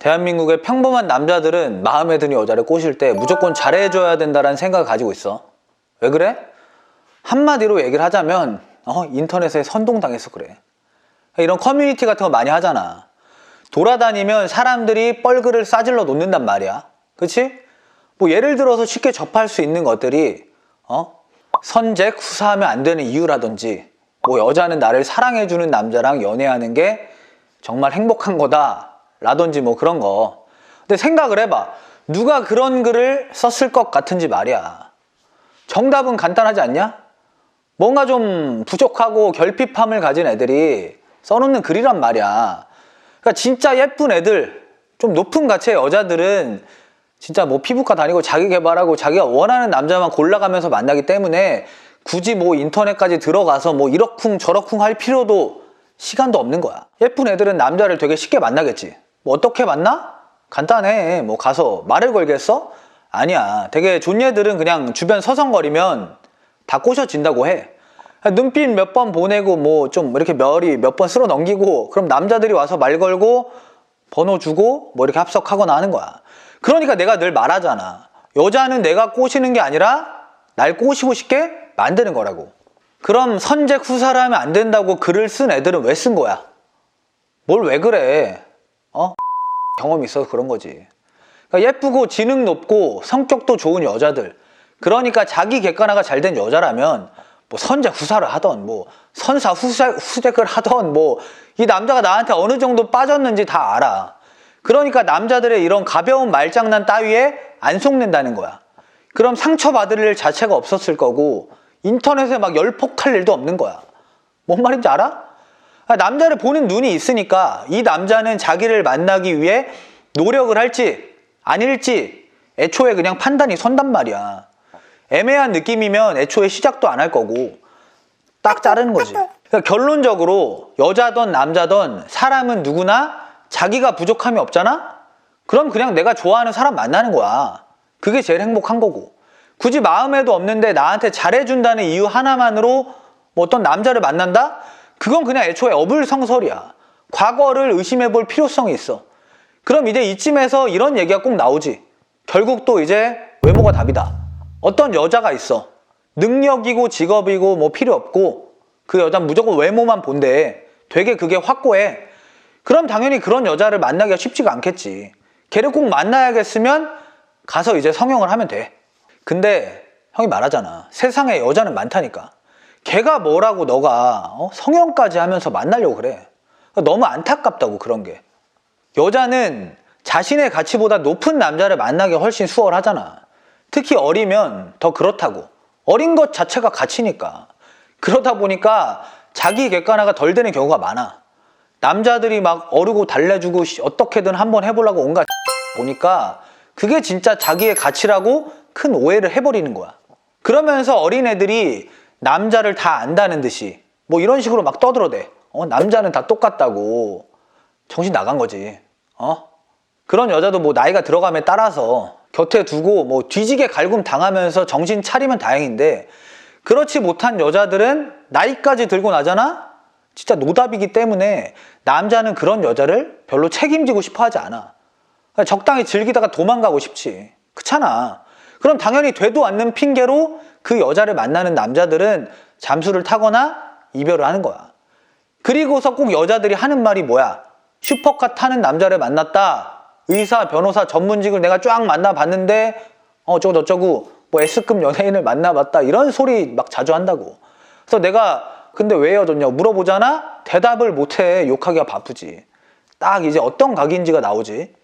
대한민국의 평범한 남자들은 마음에 드는 여자를 꼬실 때 무조건 잘해줘야 된다는 생각을 가지고 있어. 왜 그래? 한마디로 얘기를 하자면 어, 인터넷에 선동당해서 그래. 이런 커뮤니티 같은 거 많이 하잖아. 돌아다니면 사람들이 뻘글을 싸질러 놓는단 말이야. 그치? 뭐 예를 들어서 쉽게 접할 수 있는 것들이 어? 선택 후사하면 안 되는 이유라든지 뭐 여자는 나를 사랑해주는 남자랑 연애하는 게 정말 행복한 거다 라든지 뭐 그런 거 근데 생각을 해봐 누가 그런 글을 썼을 것 같은지 말이야 정답은 간단하지 않냐? 뭔가 좀 부족하고 결핍함을 가진 애들이 써놓는 글이란 말이야 그러니까 진짜 예쁜 애들 좀 높은 가치의 여자들은 진짜 뭐 피부과 다니고 자기 개발하고 자기가 원하는 남자만 골라가면서 만나기 때문에 굳이 뭐 인터넷까지 들어가서 뭐 이러쿵 저러쿵 할 필요도 시간도 없는 거야. 예쁜 애들은 남자를 되게 쉽게 만나겠지. 뭐 어떻게 만나? 간단해. 뭐 가서 말을 걸겠어? 아니야. 되게 좋은 애들은 그냥 주변 서성거리면 다 꼬셔진다고 해. 눈빛 몇 번 보내고 뭐 좀 이렇게 별이 몇번 쓸어 넘기고 그럼 남자들이 와서 말 걸고 번호 주고 뭐 이렇게 합석하거나 하는 거야. 그러니까 내가 늘 말하잖아. 여자는 내가 꼬시는 게 아니라 날 꼬시고 싶게 만드는 거라고. 그럼 선택 후사를 하면 안 된다고 글을 쓴 애들은 왜 쓴 거야? 뭘 왜 그래? 어? 경험이 있어서 그런 거지. 그러니까 예쁘고 지능 높고 성격도 좋은 여자들. 그러니까 자기 객관화가 잘 된 여자라면 뭐 선제 후사를 하던 뭐 선사 후사, 후색을 하던 뭐 이 남자가 나한테 어느 정도 빠졌는지 다 알아. 그러니까 남자들의 이런 가벼운 말장난 따위에 안 속는다는 거야. 그럼 상처받을 일 자체가 없었을 거고 인터넷에 막 열폭할 일도 없는 거야. 뭔 말인지 알아? 아, 남자를 보는 눈이 있으니까 이 남자는 자기를 만나기 위해 노력을 할지 아닐지 애초에 그냥 판단이 선단 말이야. 애매한 느낌이면 애초에 시작도 안 할 거고 딱 자르는 거지. 그러니까 결론적으로 여자든 남자든 사람은 누구나 자기가 부족함이 없잖아? 그럼 그냥 내가 좋아하는 사람 만나는 거야. 그게 제일 행복한 거고. 굳이 마음에도 없는데 나한테 잘해준다는 이유 하나만으로 뭐 어떤 남자를 만난다? 그건 그냥 애초에 어불성설이야. 과거를 의심해 볼 필요성이 있어. 그럼 이제 이쯤에서 이런 얘기가 꼭 나오지. 결국 또 이제 외모가 답이다. 어떤 여자가 있어. 능력이고 직업이고 뭐 필요 없고 그 여자는 무조건 외모만 본대. 되게 그게 확고해. 그럼 당연히 그런 여자를 만나기가 쉽지가 않겠지. 걔를 꼭 만나야겠으면 가서 이제 성형을 하면 돼. 근데 형이 말하잖아. 세상에 여자는 많다니까. 걔가 뭐라고 너가 어? 성형까지 하면서 만나려고 그래. 너무 안타깝다고 그런 게. 여자는 자신의 가치보다 높은 남자를 만나기 훨씬 수월하잖아. 특히 어리면 더 그렇다고. 어린 것 자체가 가치니까. 그러다 보니까 자기 객관화가 덜 되는 경우가 많아. 남자들이 막 어르고 달래주고 씨, 어떻게든 한번 해보려고 온갖 보니까 그게 진짜 자기의 가치라고 큰 오해를 해버리는 거야. 그러면서 어린애들이 남자를 다 안다는 듯이 뭐 이런 식으로 막 떠들어대. 어, 남자는 다 똑같다고. 정신 나간 거지. 어? 그런 여자도 뭐 나이가 들어감에 따라서 곁에 두고 뭐 뒤지게 갈굼 당하면서 정신 차리면 다행인데 그렇지 못한 여자들은 나이까지 들고 나잖아? 진짜 노답이기 때문에 남자는 그런 여자를 별로 책임지고 싶어 하지 않아. 적당히 즐기다가 도망가고 싶지. 그렇잖아. 그럼 당연히 되도 않는 핑계로 그 여자를 만나는 남자들은 잠수를 타거나 이별을 하는 거야. 그리고서 꼭 여자들이 하는 말이 뭐야? 슈퍼카 타는 남자를 만났다. 의사, 변호사, 전문직을 내가 쫙 만나봤는데 어쩌고 저쩌고 뭐 S급 연예인을 만나봤다. 이런 소리 막 자주 한다고. 그래서 내가 근데 왜 헤어졌냐고 물어보잖아? 대답을 못해. 욕하기가 바쁘지. 딱 이제 어떤 각인지가 나오지.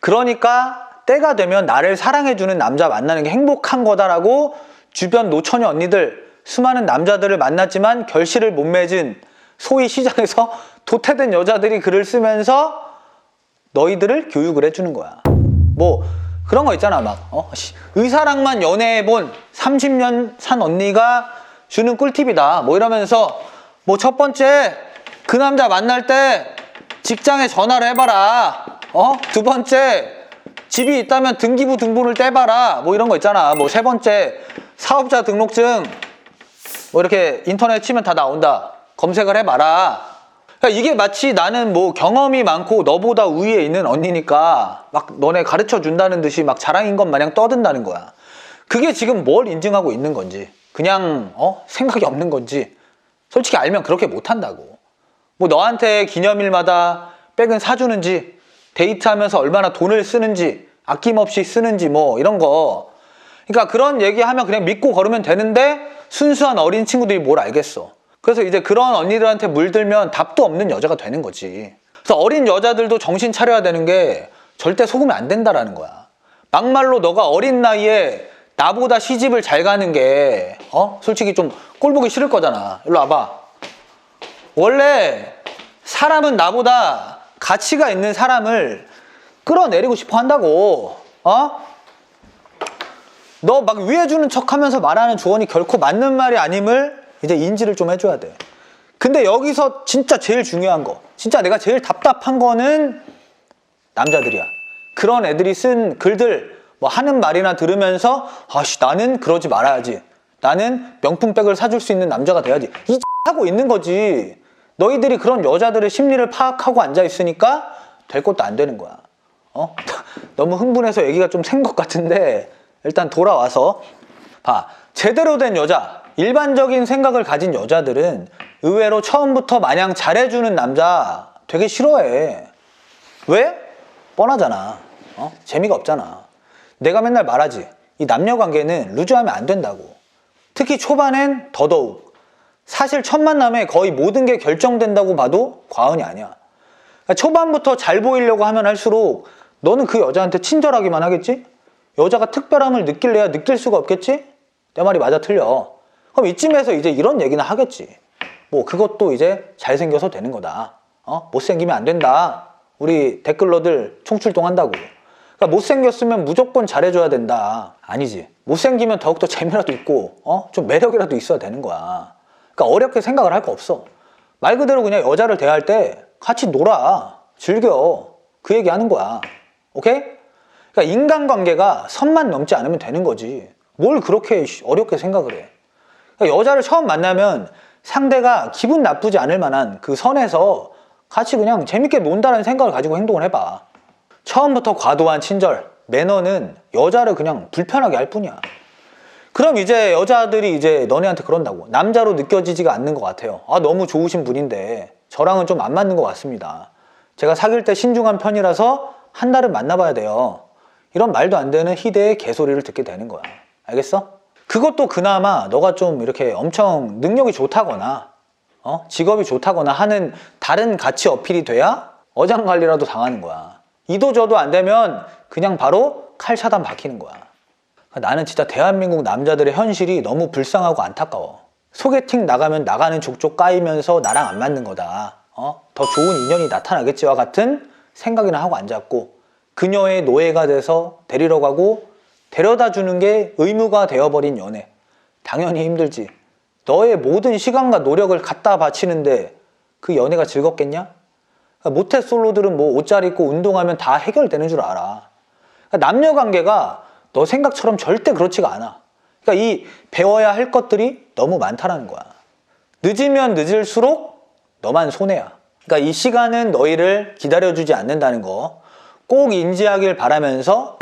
그러니까 때가 되면 나를 사랑해주는 남자 만나는 게 행복한 거다라고 주변 노처녀 언니들 수많은 남자들을 만났지만 결실을 못 맺은 소위 시장에서 도태된 여자들이 글을 쓰면서 너희들을 교육을 해주는 거야. 뭐 그런 거 있잖아 막 어? 씨, 의사랑만 연애해본 30년 산 언니가 주는 꿀팁이다. 뭐 이러면서 뭐 첫 번째 그 남자 만날 때 직장에 전화를 해봐라. 어? 두 번째 집이 있다면 등기부 등본을 떼봐라. 뭐 이런 거 있잖아. 뭐 세 번째 사업자 등록증 뭐 이렇게 인터넷 치면 다 나온다. 검색을 해봐라. 그러니까 이게 마치 나는 뭐 경험이 많고 너보다 우위에 있는 언니니까 막 너네 가르쳐 준다는 듯이 막 자랑인 것 마냥 떠든다는 거야. 그게 지금 뭘 인증하고 있는 건지 그냥 어 생각이 없는 건지 솔직히 알면 그렇게 못 한다고. 뭐 너한테 기념일마다 백은 사주는지 데이트하면서 얼마나 돈을 쓰는지 아낌없이 쓰는지 뭐 이런 거. 그러니까 그런 얘기하면 그냥 믿고 걸으면 되는데 순수한 어린 친구들이 뭘 알겠어. 그래서 이제 그런 언니들한테 물들면 답도 없는 여자가 되는 거지. 그래서 어린 여자들도 정신 차려야 되는 게 절대 속으면 안 된다라는 거야. 막말로 너가 어린 나이에 나보다 시집을 잘 가는 게, 어? 솔직히 좀 꼴보기 싫을 거잖아. 일로 와봐. 원래 사람은 나보다 가치가 있는 사람을 끌어내리고 싶어 한다고. 어? 너 막 위해 주는 척 하면서 말하는 조언이 결코 맞는 말이 아님을 이제 인지를 좀 해줘야 돼. 근데 여기서 진짜 제일 중요한 거, 진짜 내가 제일 답답한 거는 남자들이야. 그런 애들이 쓴 글들, 뭐 하는 말이나 들으면서, 아씨, 나는 그러지 말아야지. 나는 명품백을 사줄 수 있는 남자가 돼야지. 이 하고 있는 거지. 너희들이 그런 여자들의 심리를 파악하고 앉아 있으니까 될 것도 안 되는 거야. 어? 너무 흥분해서 얘기가 좀 센 것 같은데, 일단 돌아와서, 봐. 제대로 된 여자, 일반적인 생각을 가진 여자들은 의외로 처음부터 마냥 잘해주는 남자 되게 싫어해. 왜? 뻔하잖아. 어? 재미가 없잖아. 내가 맨날 말하지. 이 남녀 관계는 루즈하면 안 된다고. 특히 초반엔 더더욱. 사실 첫 만남에 거의 모든 게 결정된다고 봐도 과언이 아니야. 그러니까 초반부터 잘 보이려고 하면 할수록 너는 그 여자한테 친절하기만 하겠지? 여자가 특별함을 느낄래야 느낄 수가 없겠지? 내 말이 맞아 틀려. 그럼 이쯤에서 이제 이런 얘기는 하겠지. 뭐 그것도 이제 잘생겨서 되는 거다. 어? 못생기면 안 된다. 우리 댓글러들 총출동한다고. 그러니까 못생겼으면 무조건 잘해줘야 된다. 아니지. 못생기면 더욱더 재미라도 있고, 어? 좀 매력이라도 있어야 되는 거야. 그러니까 어렵게 생각을 할 거 없어. 말 그대로 그냥 여자를 대할 때 같이 놀아. 즐겨. 그 얘기 하는 거야. 오케이? 그러니까 인간관계가 선만 넘지 않으면 되는 거지. 뭘 그렇게 어렵게 생각을 해. 그러니까 여자를 처음 만나면 상대가 기분 나쁘지 않을 만한 그 선에서 같이 그냥 재밌게 논다는 생각을 가지고 행동을 해봐. 처음부터 과도한 친절, 매너는 여자를 그냥 불편하게 할 뿐이야. 그럼 이제 여자들이 이제 너네한테 그런다고. 남자로 느껴지지가 않는 것 같아요. 아, 너무 좋으신 분인데 저랑은 좀 안 맞는 것 같습니다. 제가 사귈 때 신중한 편이라서 한 달은 만나봐야 돼요. 이런 말도 안 되는 희대의 개소리를 듣게 되는 거야. 알겠어? 그것도 그나마 너가 좀 이렇게 엄청 능력이 좋다거나 어? 직업이 좋다거나 하는 다른 가치 어필이 돼야 어장관리라도 당하는 거야. 이도 저도 안 되면 그냥 바로 칼 차단 박히는 거야. 나는 진짜 대한민국 남자들의 현실이 너무 불쌍하고 안타까워. 소개팅 나가면 나가는 족족 까이면서 나랑 안 맞는 거다. 어? 더 좋은 인연이 나타나겠지와 같은 생각이나 하고 앉았고 그녀의 노예가 돼서 데리러 가고 데려다 주는 게 의무가 되어버린 연애. 당연히 힘들지. 너의 모든 시간과 노력을 갖다 바치는데 그 연애가 즐겁겠냐? 모태솔로들은 뭐 옷 잘 입고 운동하면 다 해결되는 줄 알아. 그러니까 남녀 관계가 너 생각처럼 절대 그렇지가 않아. 그러니까 이 배워야 할 것들이 너무 많다라는 거야. 늦으면 늦을수록 너만 손해야. 그러니까 이 시간은 너희를 기다려주지 않는다는 거 꼭 인지하길 바라면서